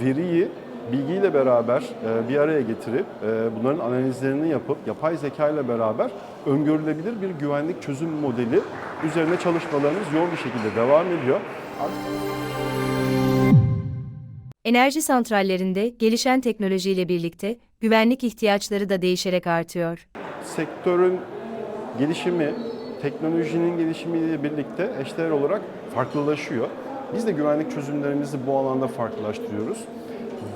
veriyi bilgiyle beraber e, bir araya getirip e, bunların analizlerini yapıp yapay zeka ile beraber öngörülebilir bir güvenlik çözüm modeli üzerine çalışmalarımız yoğun bir şekilde devam ediyor. Enerji santrallerinde gelişen teknolojiyle birlikte güvenlik ihtiyaçları da değişerek artıyor. sektörün gelişimi, teknolojinin gelişimiyle birlikte eşdeğer olarak farklılaşıyor. Biz de güvenlik çözümlerimizi bu alanda farklılaştırıyoruz.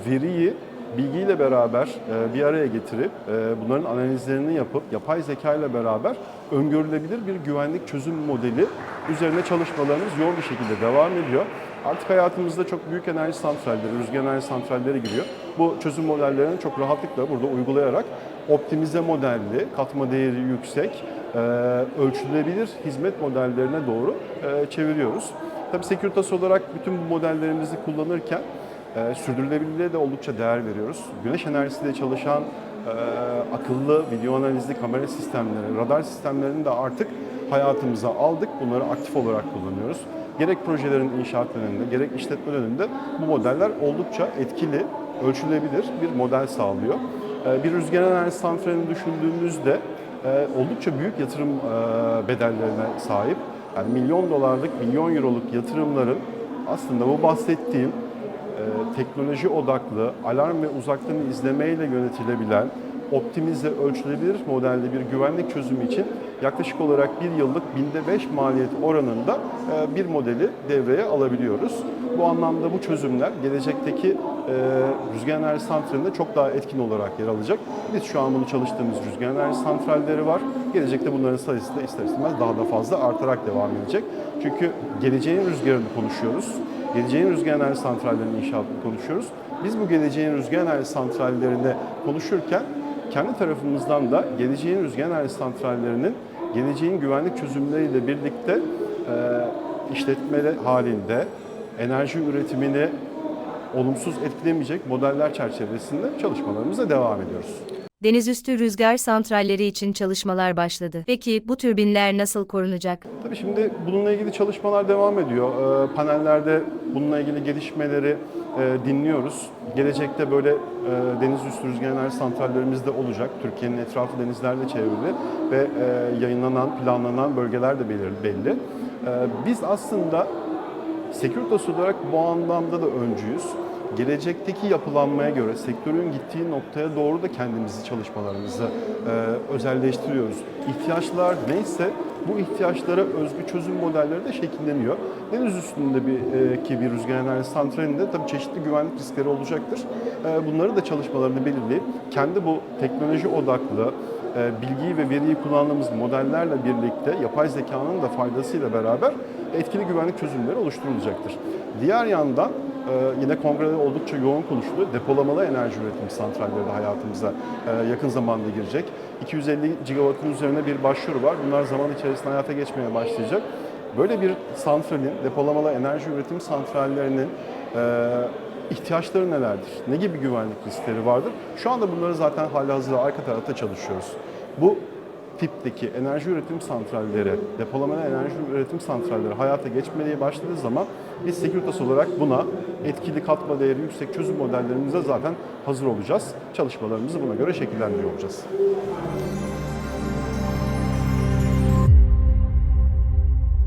Veriyi bilgiyle beraber e, bir araya getirip e, bunların analizlerini yapıp yapay zeka ile beraber öngörülebilir bir güvenlik çözüm modeli üzerine çalışmalarımız yoğun bir şekilde devam ediyor. Artık hayatımızda çok büyük enerji santralleri, rüzgar enerji santralleri giriyor. Bu çözüm modellerini çok rahatlıkla burada uygulayarak optimize modelli, katma değeri yüksek, e, ölçülebilir hizmet modellerine doğru çeviriyoruz. Tabii Securitas olarak bütün bu modellerimizi kullanırken e, sürdürülebilirliğe de oldukça değer veriyoruz. Güneş enerjisiyle çalışan e, akıllı video analizli kamera sistemleri, radar sistemlerini de artık hayatımıza aldık. Bunları aktif olarak kullanıyoruz. Gerek projelerin inşaat döneminde, gerek işletme döneminde bu modeller oldukça etkili, ölçülebilir bir model sağlıyor. Ee, Bir rüzgar enerji santralini düşündüğümüzde e, oldukça büyük yatırım e, bedellerine sahip. Yani milyon dolarlık, milyon euroluk yatırımların aslında bu bahsettiğim e, teknoloji odaklı, alarm ve uzaktan izlemeyle yönetilebilen, optimize, ölçülebilir modelde bir güvenlik çözümü için yaklaşık olarak bir yıllık binde 5 maliyet oranında e, bir modeli devreye alabiliyoruz. Bu anlamda bu çözümler gelecekteki e, rüzgar enerji santralinde çok daha etkin olarak yer alacak. Biz şu an bunu çalıştığımız rüzgar enerji santralleri var. Gelecekte bunların sayısı da ister istemez daha da fazla artarak devam edecek. Çünkü geleceğin rüzgarını konuşuyoruz. Geleceğin rüzgar enerji santrallerinin inşaatını konuşuyoruz. Biz bu geleceğin rüzgar enerji santrallerini konuşurken kendi tarafımızdan da geleceğin rüzgar enerji santrallerinin geleceğin güvenlik çözümleriyle birlikte e, işletmeli halinde enerji üretimini olumsuz etkilemeyecek modeller çerçevesinde çalışmalarımıza devam ediyoruz. Denizüstü rüzgar santralleri için çalışmalar başladı. Peki bu türbinler nasıl korunacak? Tabii şimdi bununla ilgili çalışmalar devam ediyor. Ee, panellerde bununla ilgili gelişmeleri e, dinliyoruz. Gelecekte böyle e, deniz üstü rüzgar santrallerimiz de olacak. Türkiye'nin etrafı denizlerle çevrili ve e, yayınlanan, planlanan bölgeler de belli. E, biz aslında Securitas olarak bu anlamda da öncüyüz. Gelecekteki yapılanmaya göre sektörün gittiği noktaya doğru da kendimizi çalışmalarımızı e, özelleştiriyoruz. İhtiyaçlar neyse bu ihtiyaçlara özgü çözüm modelleri de şekilleniyor. Deniz üstünde bir e, ki bir rüzgar enerji santralinde tabii çeşitli güvenlik riskleri olacaktır. E, bunları da çalışmalarını belirleyip kendi bu teknoloji odaklı bilgiyi ve veriyi kullandığımız modellerle birlikte yapay zekanın da faydasıyla beraber etkili güvenlik çözümleri oluşturulacaktır. Diğer yandan e, yine kongrede oldukça yoğun konuşuluyor. Depolamalı enerji üretim santralleri de hayatımıza e, yakın zamanda girecek. 250 gigawattın üzerine bir başvuru var. Bunlar zaman içerisinde hayata geçmeye başlayacak. Böyle bir santralin, depolamalı enerji üretim santrallerinin e, ihtiyaçları nelerdir? Ne gibi güvenlik riskleri vardır? Şu anda bunları zaten halihazırda arka tarafta çalışıyoruz. Bu tipteki enerji üretim santralleri, depolamalı enerji üretim santralleri hayata geçmeye başladığı zaman biz Securitas olarak buna etkili katma değeri yüksek çözüm modellerimize zaten hazır olacağız. Çalışmalarımızı buna göre şekillendiriyor olacağız.